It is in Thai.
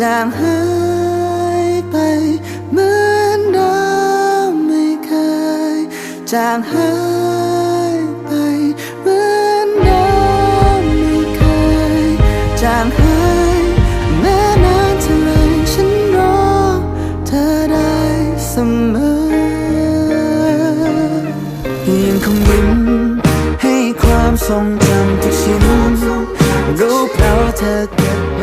จางหายไปเหมือนเราไม่เคย จางหายไปเหมือนเราไม่เคย จางหายแม้นานเท่าไรฉันรอเธอได้เสมอยังคงยิ้มให้ความทรงจำทุกชิ้น รูปเราเธอเก็บ